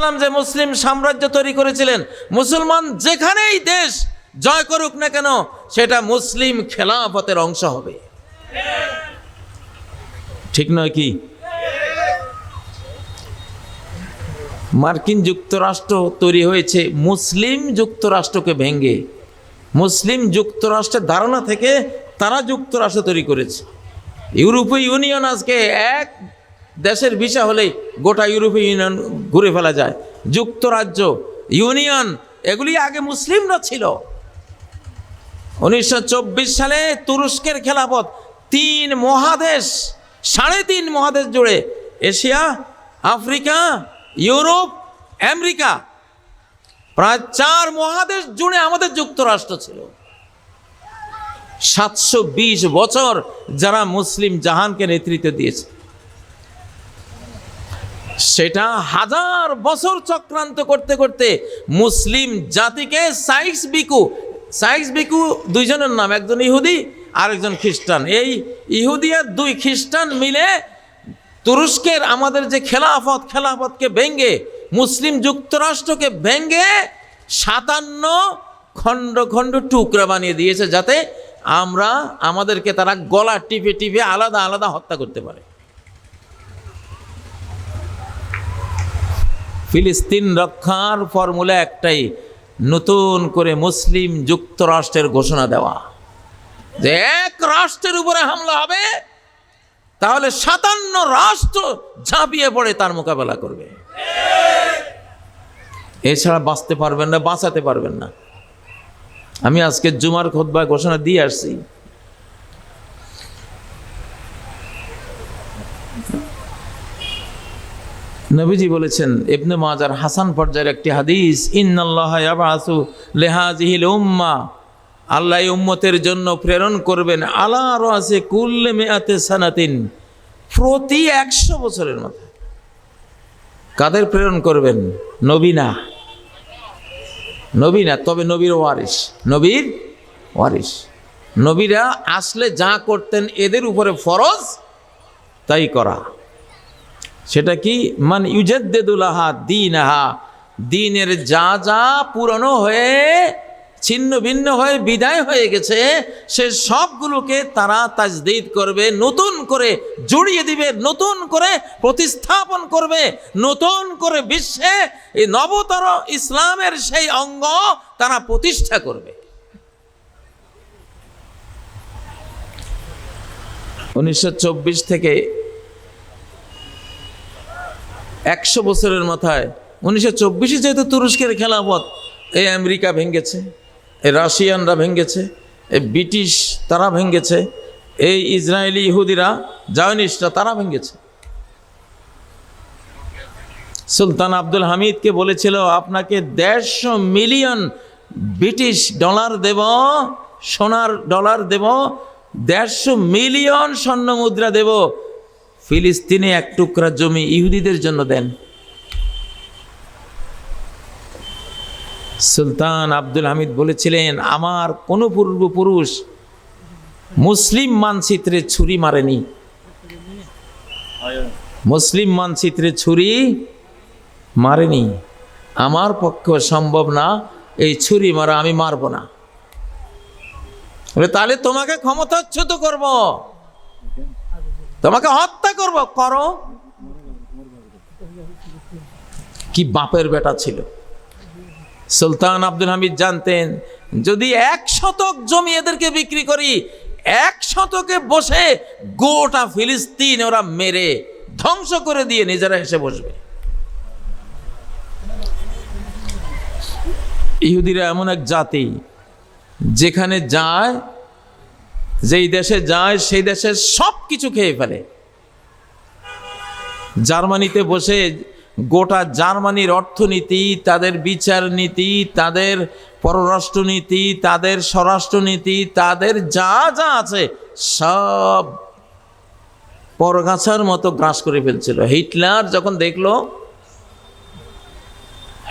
সাল্লাম যে মুসলিম সাম্রাজ্য তৈরি করেছিলেন। মুসলমান যেখানেই দেশ জয় করুক না কেন, সেটা মুসলিম খেলাফতের অংশ হবে। ঠিক নয় কি? মার্কিন যুক্তরাষ্ট্র তৈরি হয়েছে, মুসলিম যুক্তরাষ্ট্রকে ভেঙ্গে মুসলিম যুক্তরাষ্ট্রের ধারণা থেকে তারা যুক্তরাষ্ট্র তৈরি করেছে। ইউরোপীয় ইউনিয়ন আজকে এক দেশের ভিসা হলেই গোটা ইউরোপীয় ইউনিয়ন ঘুরে ফেলা যায়। যুক্তরাজ্য, ইউনিয়ন, এগুলি আগে মুসলিমরা ছিল। উনিশশো চব্বিশ সালে তুরস্কের খেলাফত তিন মহাদেশ, সাড়ে তিন মহাদেশ জুড়ে এশিয়া, আফ্রিকা, ইউরোপ, আমেরিকা, প্রায় চার মহাদেশ জুড়ে আমাদের যুক্তরাষ্ট্র ছিল। সাতশো বিশ বছর যারা মুসলিম জাহানকে নেতৃত্ব দিয়েছে। সেটা হাজার বছর চক্রান্ত করতে করতে মুসলিম জাতিকে সাইক্স বিকু সাইক্স বিকু দুইজনের নাম, একজন ইহুদি আর একজন খ্রিস্টান। এই ইহুদি আর দুই খ্রিস্টান মিলে তুরস্কের আমাদের যে খেলাফত, খেলাফতকে ভেঙ্গে, মুসলিম যুক্তরাষ্ট্রকে ভেঙ্গে সাতান্ন খণ্ড খণ্ড টুকরা বানিয়ে দিয়েছে যাতে আমরা আমাদেরকে তারা গলা টিপে টিপে আলাদা আলাদা হত্যা করতে পারে। ফিলিস্তিন রক্ষার ফর্মুলা একটাই, নতুন করে মুসলিম যুক্তরাষ্ট্রের ঘোষণা দেওয়া। যে এক রাষ্ট্রের উপরে হামলা হবে, তাহলে সাতান্ন রাষ্ট্র ঝাঁপিয়ে পড়ে তার মোকাবেলা করবে। এছাড়া বাঁচতে পারবেন না, বাঁচাতে পারবেন না। আমি আজকে জুমার খোদবা ঘোষণা দিয়ে আসছি। নবীজি বলেছেন, ইবনে মাজার হাসান পর্যায়ের একটি হাদিস, ইন্নাল্লাহ ইয়াবাসু লেহাজিহিল উম্মা। আল্লাহ উম্মতের জন্য প্রেরণ করবেন, আলা রাসে কুল্লে মেয়াতে সানাতিন। প্রতি একশো বছরের মাথায় কাদের প্রেরণ করবেন? নবীনা নবীনা তবে নবীর ওয়ারিস নবীর ওয়ারিস নবীরা আসলে যা করতেন, এদের উপরে ফরজ তাই করা। সেটা কি? মান ইউজাদ্দেদুলাহা দিন আহা দিনের যা যা পুরনো হয়ে, ছিন্ন ভিন্ন হয়ে, বিদায় হয়ে গেছে, সে সবগুলোকে তারা তাজদিদ করবে, নতুন করে জড়িয়ে দিবে, নতুন করে প্রতিস্থাপন করবে, নতুন করে বিশ্বে এই নবতর ইসলামের সেই অঙ্গ তারা প্রতিষ্ঠা করবে। উনিশশো চব্বিশ থেকে একশো বছরের মাথায়। উনিশশো চব্বিশে যেহেতু তুরস্কের খেলাফত এই আমেরিকা ভেঙ্গেছে, এই রাশিয়ানরা ভেঙ্গেছে, এই ব্রিটিশ তারা ভেঙ্গেছে, এই ইসরায়েলি ইহুদিরা, জায়নিস্টরা তারা ভেঙ্গেছে। সুলতান আব্দুল হামিদকে বলেছিল, আপনাকে দেড়শো মিলিয়ন ব্রিটিশ ডলার দেব, সোনার ডলার দেব, দেড়শো মিলিয়ন স্বর্ণ মুদ্রা দেব ফিলিস্তিনে এক টুকরা জমি ইহুদিদের জন্য দেন। সুলতান আব্দুল হামিদ বলেছিলেন, আমার কোনো পূর্বপুরুষ মুসলিম মানচিত্রে ছুরি মারেনি। মুসলিম মানচিত্রে ছুরি মারেনি। আমার পক্ষে সম্ভব না, এই ছুরি মারা আমি মারব না। তাহলে তোমাকে ক্ষমতাচ্যুত করব। তোমাকে হত্যা করব, করো। কি বাপের বেটা ছিল? সুলতান আব্দুল হামিদ জানতেন, যদি এক শতক জমি এদেরকে বিক্রি করি, এক শতকে বসে গোটা ফিলিস্তিন ওরা মেরে ধ্বংস করে দিয়ে নিজেরা এসে বসবে। ইহুদিরা এমন এক জাতি, যেখানে যায় যেই দেশে যায়, সেই দেশে সব কিছু খেয়ে ফেলে। জার্মানিতে বসে গোটা জার্মানির অর্থনীতি, তাদের বিচার নীতি, তাদের পররাষ্ট্রনীতি, তাদের স্বরাষ্ট্রনীতি, তাদের যা যা আছে, সব পরগাছার মতো গ্রাস করে ফেলছিল। হিটলার যখন দেখল,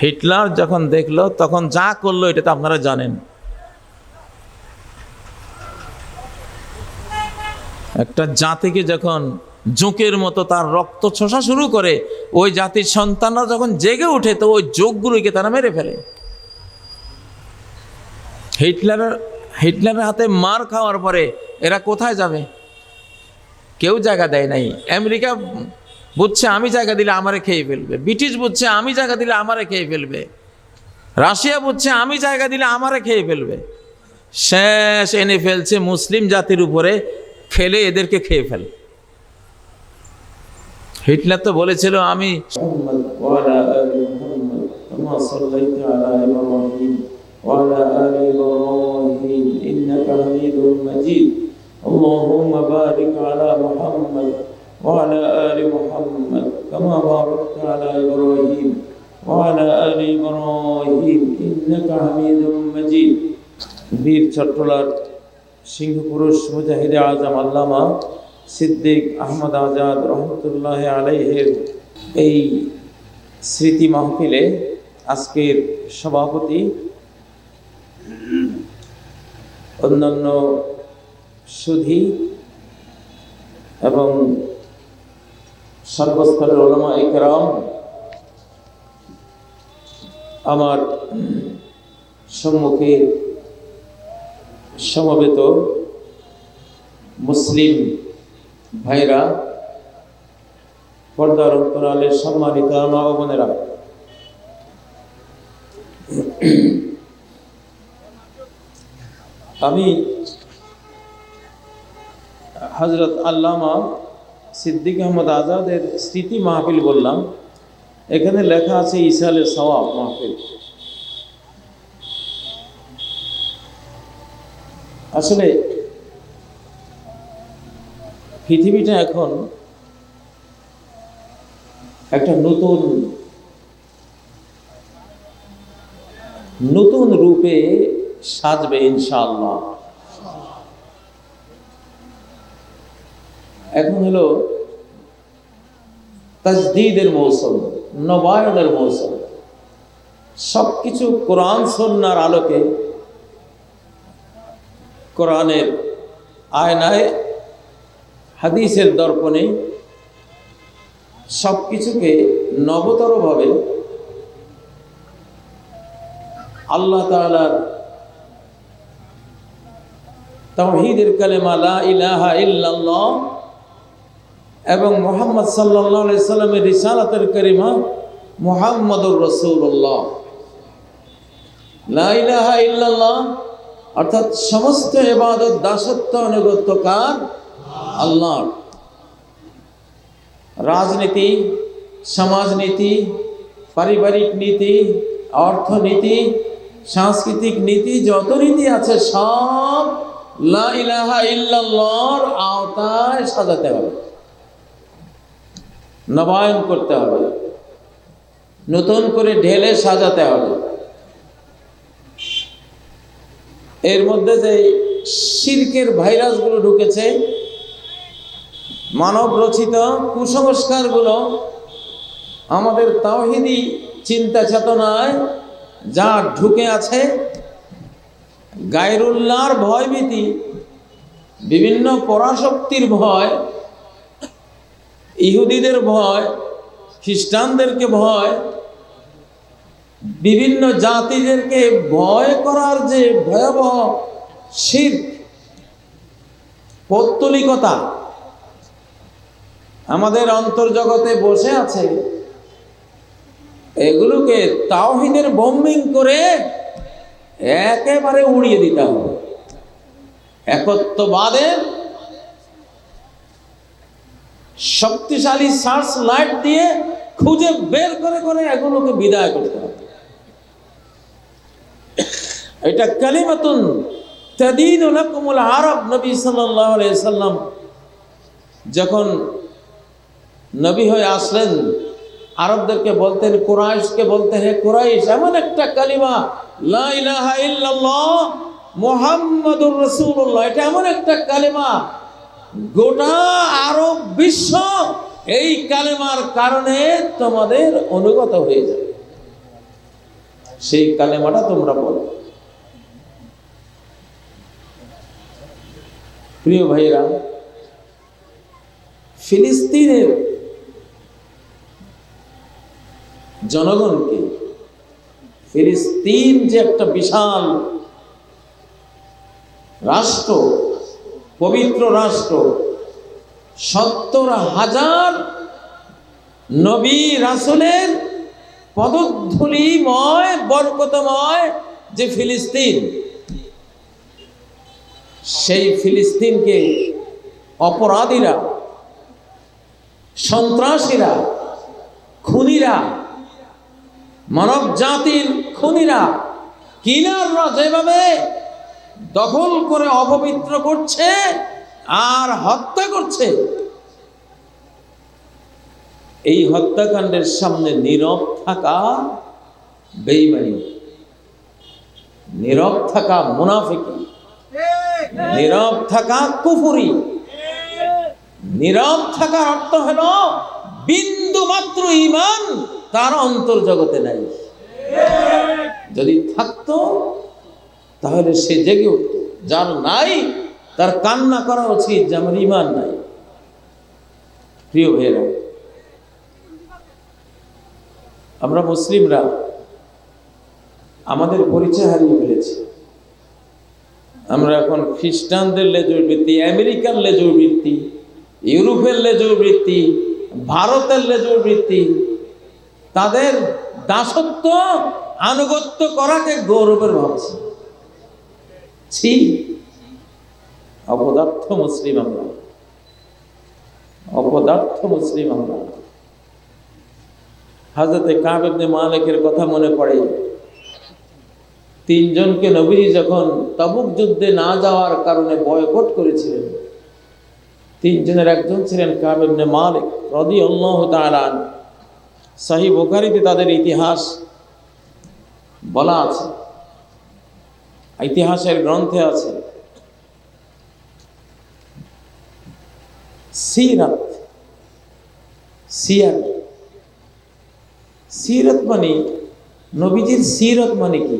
হিটলার যখন দেখল, তখন যা করল, এটা তো আপনারা জানেন। একটা জাতিকে যখন জোঁকের মতো তার রক্ত ছোষা শুরু করে, ওই জাতির সন্তানরা যখন জেগে ওঠে, তো ওই যোগগুলোকে তারা মেরে ফেলে। হিটলারের হিটলারের হাতে মার খাওয়ার পরে এরা কোথায় যাবে? কেউ জায়গা দেয় নাই। আমেরিকা বুঝছে, আমি জায়গা দিলে আমারে খেয়ে ফেলবে। ব্রিটিশ বুঝছে, আমি জায়গা দিলে আমারে খেয়ে ফেলবে। রাশিয়া বুঝছে, আমি জায়গা দিলে আমারে খেয়ে ফেলবে। শেষ এনে ফেলছে মুসলিম জাতির উপরে ফেলে এদেরকে খেয়ে ফেল হিটলার তো বলেছিল আমি محمد وعلى آل محمد كما صليت على إبراهيم وعلى آل إبراهيم إنك حميد مجيد اللهم بارك على محمد وعلى آل محمد كما باركت على إبراهيم وعلى آل إبراهيم إنك حميد مجيد বীর চট্টলার সিংহপুরুষ মুজাহিদে আজম আল্লামা সিদ্দিক আহমদ আজাদ রহমতুল্লাহ আলাইহের এই স্মৃতি মাহফিলে আজকের সভাপতি অন্যান্য সুধি এবং সর্বস্তরের ওলামা একরাম আমার সম্মুখে সমবেত মুসলিম ভাইরা, পর্দার অন্তরালের সম্মানিত মা আমি হজরত আল্লামা সিদ্দিক আহমদ আজাদের স্মৃতি মাহফিল বললাম। এখানে লেখা আছে ইসালে সওয়াব মাহফিল। আসলে পৃথিবীটা এখন একটা নতুন নতুন রূপে সাজবে ইনশাআল্লাহ। এখন হলো তাজদিদের মৌসুম, নবায়নের মৌসুম। সবকিছু কোরআন সন্ন্যার আলোকে কোরআনের আয়নায়, হাদিসের দর্পণে সব কিছুকে নবতরভাবে আল্লাহ তালার তাওহীদের কালেমা লা ইলাহা ইল্লাল্লাহ এবং মোহাম্মদ আলাইহি সাল্লামের রিসালাতের কারিমা মুহাম্মদুর রাসূলুল্লাহ। লা ইল্লাল্লাহ অর্থাৎ সমস্ত ইবাদত, দাসত্ব, অনুগত্য কার? আল্লাহর। রাজনীতি, সমাজনীতি, পারিবারিক নীতি, অর্থনীতি, সাংস্কৃতিক নীতি, যত নীতি আছে সব আওতায় সাজাতে হবে। নবায়ন করতে হবে। নতুন করে ঢেলে সাজাতে হবে। এর মধ্যে যে শির্কের ভাইরাসগুলো ঢুকেছে মানব রচিত কুসংস্কারগুলো, আমাদের তাওহিদি চিন্তা চেতনায় যা ঢুকে আছে, গায়রুল্লাহর ভয়ভীতি, বিভিন্ন পরাশক্তির ভয়, ইহুদিদের ভয়, খ্রিস্টানদেরকে ভয় বিভিন্ন জাতিদেরকে ভয় করার যে ভয়াবহ শির, পৌত্তলিকতা আমাদের অন্তর্জগতে বসে আছে, এগুলোকে তাওহিদের বম্বিং করে একেবারে উড়িয়ে দিতে হবে। একত্ববাদের শক্তিশালী সার্চ লাইট দিয়ে খুঁজে বের করে করে এগুলোকে বিদায় করতে হবে। এটা কালিমাতুন তাদিন লাকুমুল আরব নবী সাল্লাল্লাহু আলাইহি সাল্লাম যখন নবী হয়ে আসলেন, আরবদেরকে বলতেন, কুরাইশকে বলতে হে কুরাইশ, এমন একটা কালিমা, লা ইলাহা ইল্লাল্লাহ মুহাম্মাদুর রাসূলুল্লাহ, এটা এমন একটা কালিমা, গোটা আরব বিশ্ব এই কালেমার কারণে তোমাদের অনুগত হয়ে যাবে। সেই কালেমাটা তোমরা বলো। প্রিয় ভাইরা ফিলিস্তিনের জনগণকে ফিলিস্তিন যে একটা বিশাল রাষ্ট্র, পবিত্র রাষ্ট্র, সত্তর হাজার নবী রাসুলের পদধূলিময় বরকতময় যে ফিলিস্তিন, সেই ফিলিস্তিনকে অপরাধীরা, সন্ত্রাসীরা, খুনিরা, মানব জাতির খুনিরা কিনাররা যেভাবে দখল করে অপবিত্র করছে আর হত্যা করছে এই হত্যাকাণ্ডের সামনে নীরব থাকা বেইমানি, নীরব থাকা মুনাফিকি, নীরব থাকা কুফুরি, নীরব থাকার অর্থ হলো বিন্দু মাত্র ইমান তার অন্তর্জগতে নাই। যদি থাকতো, তাহলে সে জেগে উঠত। যার নাই, তার কান্না করা উচিত যে আমার ইমান নাই। প্রিয় ভাইয়েরা আমরা মুসলিমরা আমাদের পরিচয় হারিয়ে ফেলেছি। আমরা এখন খ্রিস্টানদের লেজুর বৃত্তি, আমেরিকার লেজুর বৃত্তি, ইউরোপের লেজুর বৃত্তি, ভারতের লেজুর বৃত্তি, তাদের দাসত্ব আনুগত্য করাকে গৌরবের ভাবছি ছি, অপদার্থ মুসলিম আমরা। অপদার্থ মুসলিম আমরা। হাজরতে কাবেবনে মালিকের কথা মনে পড়ে। তিনজনকে নবীজি যখন তাবুক যুদ্ধে না যাওয়ার কারণে বয়কট করেছিলেন, তিনজনের একজন ছিলেন কাবেবনে মালিক রদি আল্লাহ তালান সাহি বোখারিতে তাদের ইতিহাস বলা আছে, ইতিহাসের গ্রন্থে আছে। সিরাত, সিয়ার। সিরত মানে নবীজির সিরত মানে কি?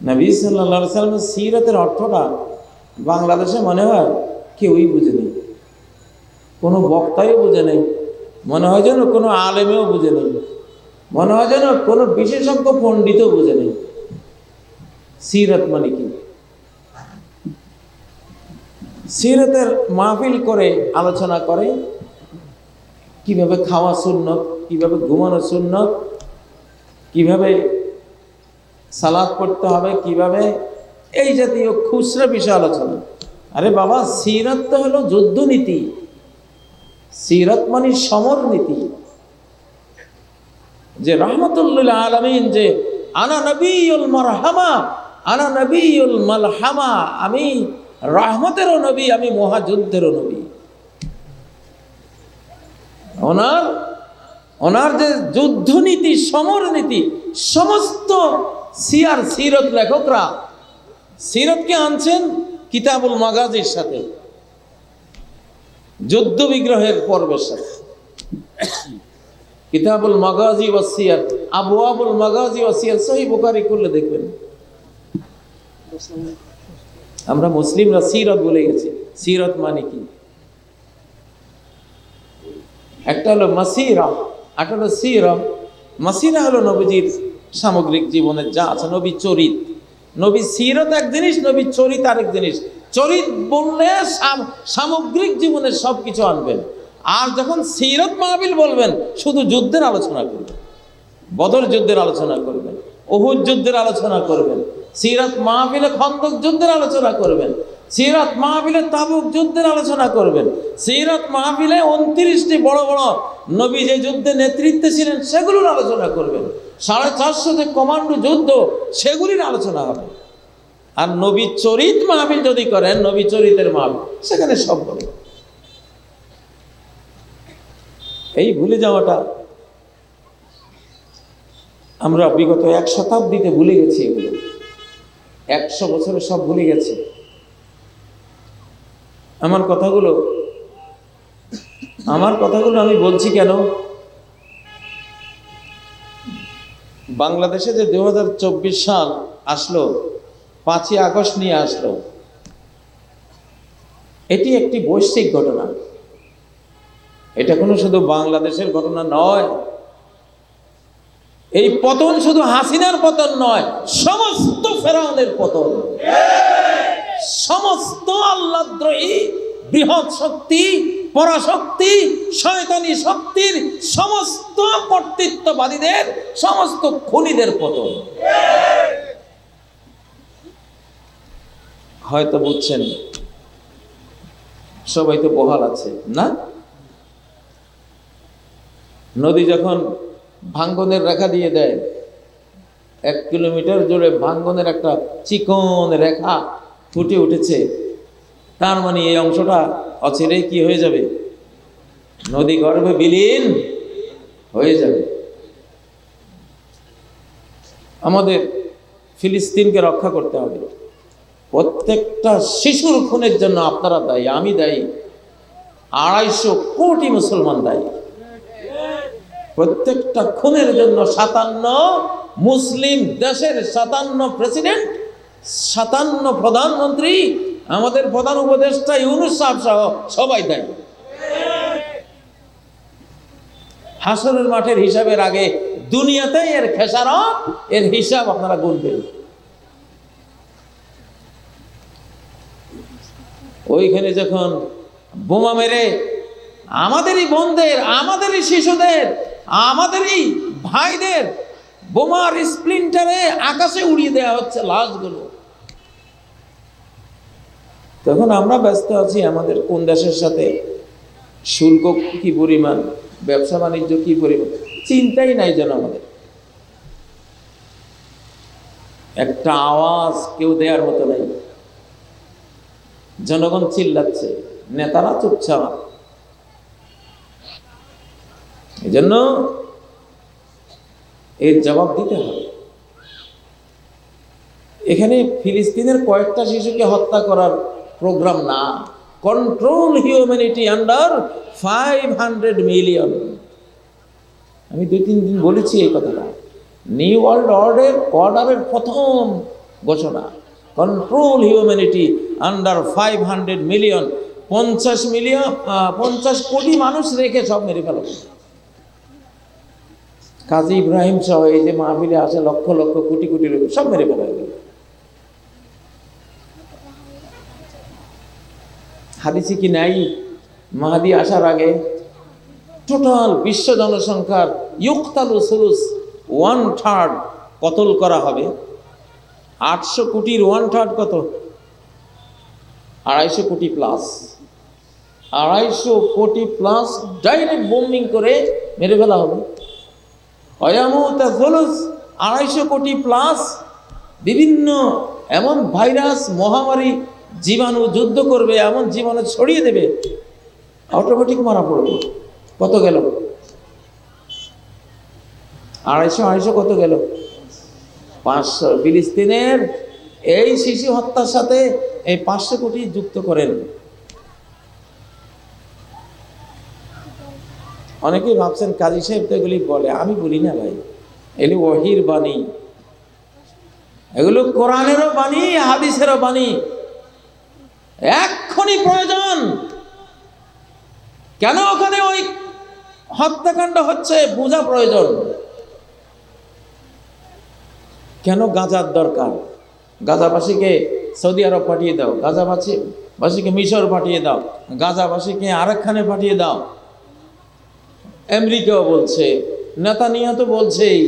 নবী সাল্লা সাল্লামের সিরতের অর্থটা বাংলাদেশে মনে হয় কেউই বুঝে নেই। কোনো বক্তাই বুঝে নেই। মনে হয় যেন কোনো আলেমেও বুঝে নেই। মনে হয় যেন কোনো বিশেষজ্ঞ পণ্ডিতও বুঝে নেই। সিরত মানে কি? সিরতের মাহফিল করে আলোচনা করে কীভাবে খাওয়া সুন্নত, কীভাবে ঘুমানো সুন্নত, কীভাবে সালাদ পড়তে হবে, কীভাবে, এই জাতীয় খুচরা বিষয় আলোচনা। আরে বাবা, সিরত তো হলো যুদ্ধনীতি। সিরত মানে সমর নীতি। যে রহমতুল্লাহ আলমিন যে, আনা নবীল মারহামা, আনা নবীল মালহামা, আমি রহমতেরও নবী, আমি মহাযুদ্ধেরও নবী। ওনার ওনার যে যুদ্ধনীতি সমর নীতি সমস্ত সিয়ার সিরত লেখকরা, সিরতকে আনছেন কিতাবুল মাগাজির সাথে যুদ্ধ বিগ্রহের পর্বের সাথে। কিতাবুল মাগাজি ও সিয়ার আবু আবুল মাগাজি ও সিয়ার, সহি বুখারি করলে দেখবেন। আমরা মুসলিমরা সিরত বলে গেছি। সিরত মানে কি? একটা হলো মাসিরা একটা হলো সিরা। মাসিরা হলো নবীজির সামগ্রিক জীবনের যা আছে নবী চরিত। নবী সিরত এক জিনিস নবী চরিত আরেক জিনিস। চরিত বললে সাম- সামগ্রিক জীবনের সব কিছু আনবেন। আর যখন সিরত মাহবিল বলবেন, শুধু যুদ্ধের আলোচনা করবেন। বদর যুদ্ধের আলোচনা করবেন অহুদ যুদ্ধের আলোচনা করবেন, সিরাত মাহফিলে খন্দক যুদ্ধের আলোচনা করবেন। সিরাত মাহফিলে তাবুক যুদ্ধের আলোচনা করবেন। সিরাত মাহফিলে উনত্রিশটি বড় বড় নবী যে যুদ্ধে নেতৃত্বে ছিলেন, সেগুলোর আলোচনা করবেন। সাড়ে চারশো যে কমান্ডো যুদ্ধ, সেগুলির আলোচনা হবে। আর নবী চরিত মাহফিল যদি করেন, নবী চরিতের মাহফিল, সেখানে সব বলবে এই ভুলে যাওয়াটা আমরা বিগত এক শতাব্দীতে ভুলে গেছি এগুলো। একশো বছরে সব ভুলে গেছে। আমার কথাগুলো আমার কথাগুলো আমি বলছি কেন? বাংলাদেশে যে দু হাজার চব্বিশ সাল আসলো, পাঁচই আগস্ট নিয়ে আসলো, এটি একটি বৈশ্বিক ঘটনা। এটা কোনো শুধু বাংলাদেশের ঘটনা নয়, এই পতন শুধু হাসিনার পতন নয়, সমস্ত ফেরাউনের পতন। সমস্ত আল্লাদ্রোহী, বৃহৎ শক্তি, পরাশক্তি, শয়তানি শক্তির সমস্ত কর্তৃত্ববাদীদের, সমস্ত খুনিদের পতন। হয়তো বুঝছেন, সবাই তো বহাল আছে, না? নদী যখন ভাঙ্গনের রেখা দিয়ে দেয়, এক কিলোমিটার জুড়ে ভাঙ্গনের একটা চিকন রেখা ফুটে উঠেছে। তার মানে এই অংশটা অচিরেই কি হয়ে যাবে? নদী গর্ভে বিলীন হয়ে যাবে। আমাদের ফিলিস্তিনকে রক্ষা করতে হবে। প্রত্যেকটা শিশুর খুনের জন্য আপনারা দায়ী, আমি দায়ী। আড়াইশো কোটি মুসলমান দায়ী। প্রত্যেকটা খুনের জন্য সাতান্ন মুসলিম দেশের সাতান্ন প্রেসিডেন্ট সাতান্ন প্রধানমন্ত্রী, আমাদের প্রধান উপদেষ্টা ইউনুস সাহেব সহ সবাই দেয়। হাসনের মাঠের হিসাবের আগে দুনিয়াতে এর খেসারত, এর হিসাব আপনারা গুনবেন। ওইখানে যখন বোমা মেরে আমাদেরই বোনদের, আমাদেরই শিশুদের, আমাদেরই ভাইদের বোমার স্প্লিন্টারে আকাশে উড়িয়ে দেওয়া হচ্ছে লাশগুলো। তখন আমরা ব্যস্ত আছি, আমাদের কোন দেশের সাথে শুল্ক কি পরিমাণ, ব্যবসা বাণিজ্য কি পরিমাণ, চিন্তাই নাই যেন আমাদের। একটা আওয়াজ কেউ দেওয়ার মতো নাই। জনগণ চিল্লাচ্ছে, নেতারা চুপচাপ। এই জন্য এর জবাব দিতে হবে। এখানে ফিলিস্তিনের কয়েকটা শিশুকে হত্যা করার প্রোগ্রাম না। Control humanity under five hundred million আমি দুই, তিন দিন বলেছি এই কথাটা। নিউ ওয়ার্ল্ড অর্ডার অর্ডারের প্রথম ঘোষণা। Control humanity under five hundred million পঞ্চাশ মিলিয়ন পঞ্চাশ কোটি মানুষ রেখে সব মেরে ফেলো। কাজী ইব্রাহিম সহ এই যে মাহফিলে আসে লক্ষ লক্ষ, কোটি কোটি লোক, সব মেরে ফেলা। হয়ে গেল হাদিসে কি নাই? মাহাদি আসার আগে টোটাল বিশ্ব জনসংখ্যার ইউক্তালু সুলুস ওয়ান থার্ড কতল করা হবে? আটশো কোটির ওয়ান থার্ড কত? আড়াইশো কোটি প্লাস আড়াইশো কোটি প্লাস ডাইরেক্ট বোম্বিং করে মেরে ফেলা হবে। আড়াইশো কোটি প্লাস বিভিন্ন এমন ভাইরাস মহামারী জীবাণু যুদ্ধ করবে, এমন জীবাণু ছড়িয়ে দেবে অটোমেটিক মারা পড়বে। কত গেল? আড়াইশো আড়াইশো কত গেল? পাঁচশো। ফিলিস্তিনের এই শিশু হত্যার সাথে এই পাঁচশো কোটি যুক্ত করেন। অনেকেই ভাবছেন, কাজী সাহেব তো এগুলি বলে। আমি বলি না ভাই, এগুলি ওহির বাণী। এগুলো কোরআনেরও বাণী, হাদিসেরও বাণী। এক্ষুনি প্রয়োজন। কেন ওখানে ওই হত্যাকাণ্ড হচ্ছে? বোঝা প্রয়োজন। কেন গাজার দরকার? গাজাবাসীকে সৌদি আরব পাঠিয়ে দাও গাজাবাসী বাসীকে মিশর পাঠিয়ে দাও, গাজাবাসীকে আরেকখানে পাঠিয়ে দাও। আমেরিকাও বলছে নেতানিয়া তো বলছেই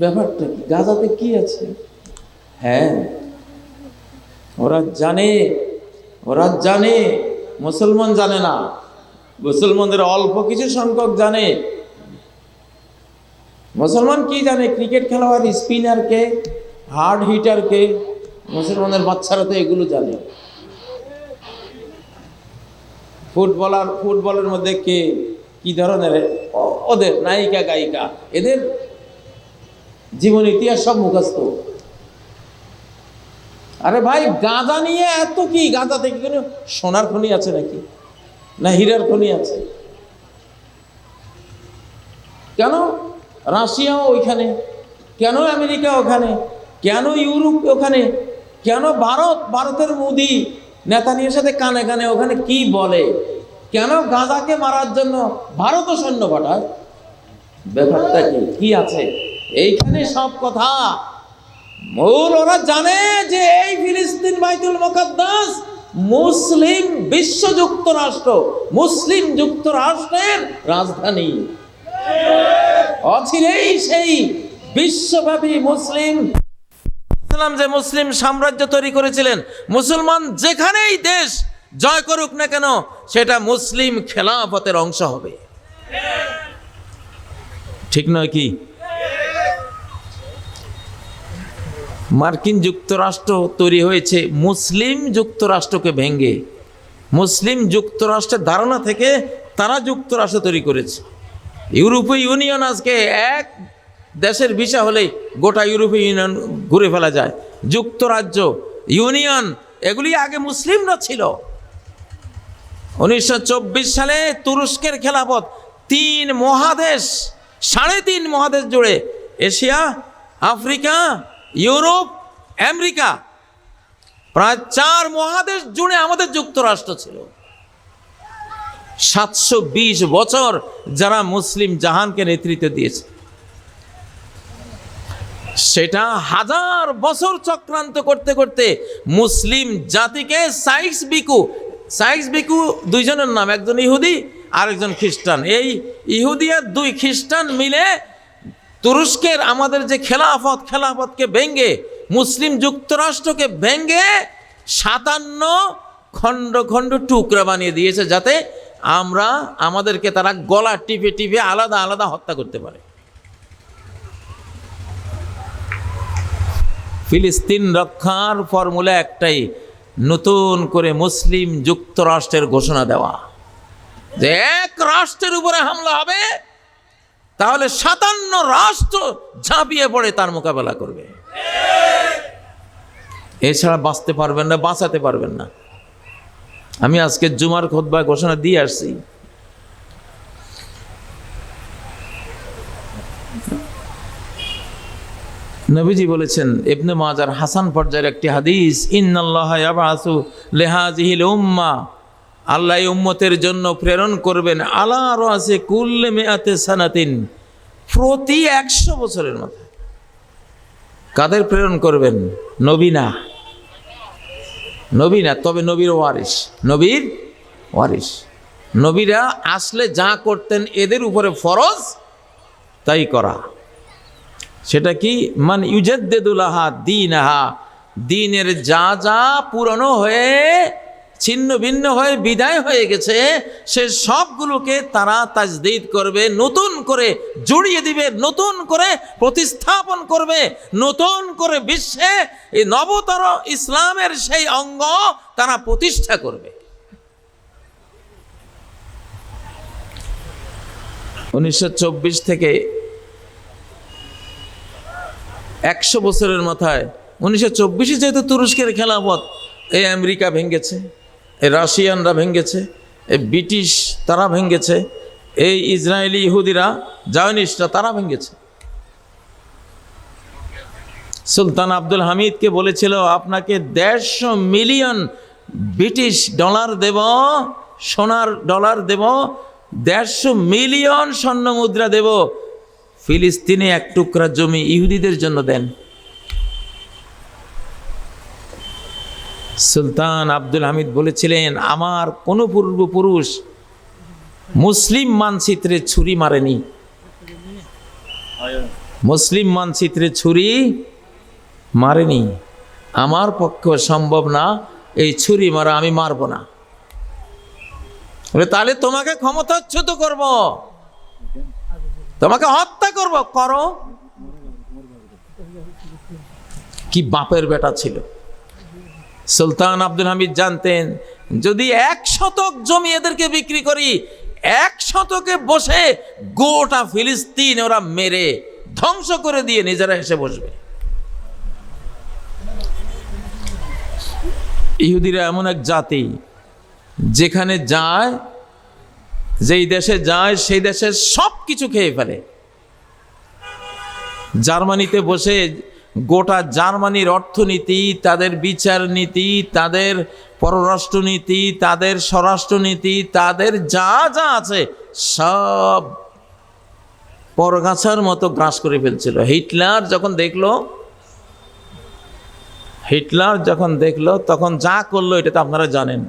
ব্যাপারটা কি? গাজাতে কি আছে? হ্যাঁ ওরা জানে ওরা জানে, মুসলমান জানে না। মুসলমানদের অল্প কিছু সংখ্যক জানে। মুসলমান কি জানে? ক্রিকেট খেলোয়াড়, স্পিনারকে, হার্ড হিটারকে, মুসলমানের বাচ্চারা তো এগুলো জানে। ফুটবলার, ফুটবলের মধ্যে কে, কি ধরনের ওদের নায়িকা, গায়িকা, এদের জীবন ইতিহাস সব মুখস্থ। আরে ভাই গাঁজা নিয়ে এত কি? গাঁজা থেকে কোনো সোনার খনি আছে নাকি? না হীরার খনি আছে? কেন রাশিয়াও ওইখানে? কেন আমেরিকা ওখানে? কেন ইউরোপ ওখানে? কেন ভারত? ভারতের মোদি নেতানিয়ার সাথে কানে কানে ওখানে কি বলে? কেন গাজাকে মারার জন্য ভারতও সৈন্য পাঠায়? ব্যাপারটা কি আছে? এইখানে সব কথা। মূল ওরা জানে যে এই ফিলিস্তিন বাইতুল মুকাদ্দাস মুসলিম বিশ্ব যুক্তরাষ্ট্র, মুসলিম যুক্তরাষ্ট্রের রাজধানী। অচিরেই সেই বিশ্বব্যাপী মুসলিম ইসলাম যে মুসলিম সাম্রাজ্য তৈরি করেছিলেন, মুসলমান যেখানেই দেশ জয় করুক না কেন, সেটা মুসলিম খেলাফতের অংশ হবে। ঠিক নয় কি? মার্কিন যুক্তরাষ্ট্র তৈরি হয়েছে মুসলিম যুক্তরাষ্ট্রকে ভেঙ্গে মুসলিম যুক্তরাষ্ট্রের ধারণা থেকে তারা যুক্তরাষ্ট্র তৈরি করেছে। ইউরোপীয় ইউনিয়ন আজকে এক দেশের ভিসা হলেই গোটা ইউরোপীয় ইউনিয়ন ঘুরে ফেলা যায়। যুক্তরাজ্য, ইউনিয়ন, এগুলি আগে মুসলিমরা ছিল। উনিশশো চব্বিশ সালে তুরস্কের খেলাফত, তিন মহাদেশ, সাড়ে তিন মহাদেশ জুড়ে এশিয়া, আফ্রিকা ইউরোপ, আমেরিকা, প্রায় চার মহাদেশ জুড়ে আমাদের যুক্তরাষ্ট্র ছিল। সাতশো বিশ বছর যারা মুসলিম জাহানকে নেতৃত্ব দিয়েছে। সেটা হাজার বছর চক্রান্ত করতে করতে মুসলিম জাতিকে সাইক্স বিকু সাইক্স বিকু দুইজনের নাম, একজন ইহুদি আর একজন খ্রিস্টান। এই ইহুদি আর দুই খ্রিস্টান মিলে তুরস্কের আমাদের যে খেলাফত, খেলাফতকে ভেঙ্গে মুসলিম যুক্তরাষ্ট্রকে ভেঙ্গে সাতান্ন খণ্ড খণ্ড টুকরা বানিয়ে দিয়েছে যাতে আমরা আমাদেরকে তারা গলা টিপে টিপে আলাদা আলাদা হত্যা করতে পারে। ফিলিস্তিন রক্ষার ফর্মুলা একটাই, নতুন করে মুসলিম যুক্তরাষ্ট্রের ঘোষণা দেওয়া। যে এক রাষ্ট্রের উপরে হামলা হবে তাহলে সাতান্ন রাষ্ট্র ঝাঁপিয়ে পড়ে তার মোকাবেলা করবে। এছাড়া বাঁচতে পারবেন না, বাঁচাতে পারবেন না। আমি আজকে জুমার খোদবা ঘোষণা দিয়ে আসছি। নবীজি বলেছেন, ইবনে মাজার হাসান পর্যায়ের একটি হাদিস, ইন্নাল্লাহ ইয়াবাসু লেহাজিহিল উম্মা আল্লাহ উম্মতের জন্য প্রেরণ করবেন আলা রাসে কুল্লে মেয়াতে সানাতিন প্রতি একশো বছরের মাথায় কাদের প্রেরণ করবেন? নবীনা নবীনা তবে নবীর ওয়ারিস নবীর ওয়ারিস নবীরা আসলে যা করতেন এদের উপরে ফরজ তাই করা। সেটা কি? মান ইউজেদ্দুল ইউজাদ্দেদুলাহা দিন আহা দিনের যা যা পুরনো হয়ে ছিন্ন ভিন্ন হয়ে বিদায় হয়ে গেছে, সে সবগুলোকে তারা তাজদিদ করবে, নতুন করে জড়িয়ে দিবে, নতুন করে প্রতিস্থাপন করবে, নতুন করে বিশ্বে এই নবতর ইসলামের সেই অঙ্গ তারা প্রতিষ্ঠা করবে। উনিশশো চব্বিশ থেকে একশো বছরের মাথায়, উনিশশো চব্বিশে যেহেতু তুরস্কের খেলাফত, এই আমেরিকা ভেঙ্গেছে রাশিয়ানরা ভেঙ্গেছে, এই ব্রিটিশ তারা ভেঙ্গেছে, এই ইসরায়েলি ইহুদিরা, জায়নিস্টরা তারা ভেঙ্গেছে। সুলতান আব্দুল হামিদকে বলেছিল, আপনাকে দেড়শো মিলিয়ন ব্রিটিশ ডলার দেব, সোনার ডলার দেব, দেড়শো মিলিয়ন স্বর্ণ মুদ্রা দেব। ফিলিস্তিনে এক টুকরা জমি ইহুদিদের জন্য দেন। সুলতান আব্দুল হামিদ বলেছিলেন, আমার কোনো পূর্বপুরুষ মুসলিম মানচিত্রে ছুরি মারেনি। মুসলিম মানচিত্রে ছুরি মারেনি। আমার পক্ষে সম্ভব না, এই ছুরি মারা আমি মারব না। তাহলে তোমাকে ক্ষমতাচ্যুত করব। তোমাকে হত্যা করব। করো। কি বাপের বেটা ছিল। সুলতান আব্দুল হামিদ জানতেন, যদি এক শতক জমি এদেরকে বিক্রি করি, এক শতকে বসে গোটা ফিলিস্তিন ওরা মেরে ধ্বংস করে দিয়ে নিজেরা এসে বসবে। ইহুদিরা এমন এক জাতি, যেখানে যায়, যেই দেশে যায়, সেই দেশের সব কিছু খেয়ে ফেলে। জার্মানিতে বসে গোটা জার্মানির অর্থনীতি, তাদের বিচার নীতি, তাদের পররাষ্ট্রনীতি, তাদের স্বরাষ্ট্রনীতি, তাদের যা যা আছে সব পরগাছার মতো গ্রাস করে ফেলছিল। হিটলার যখন দেখল, হিটলার যখন দেখল, তখন যা করল, এটা তো আপনারা জানেন।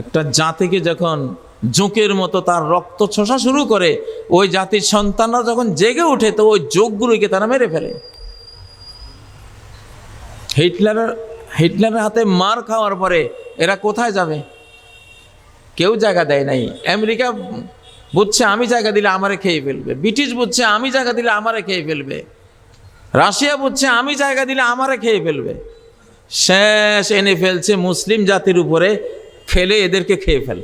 একটা জাতিকে যখন জোঁকের মতো তার রক্ত ছোষা শুরু করে ওই জাতির সন্তানরা যখন জেগে ওঠে, তো ওই যোগগুলোকে তারা মেরে ফেলে। হিটলারের হিটলারের হাতে মার খাওয়ার পরে এরা কোথায় যাবে? কেউ জায়গা দেয় নাই। আমেরিকা বুঝছে, আমি জায়গা দিলে আমারে খেয়ে ফেলবে। ব্রিটিশ বুঝছে, আমি জায়গা দিলে আমারে খেয়ে ফেলবে। রাশিয়া বুঝছে, আমি জায়গা দিলে আমারে খেয়ে ফেলবে। শেষ এনে ফেলছে মুসলিম জাতির উপরে, ফেলে এদেরকে খেয়ে ফেল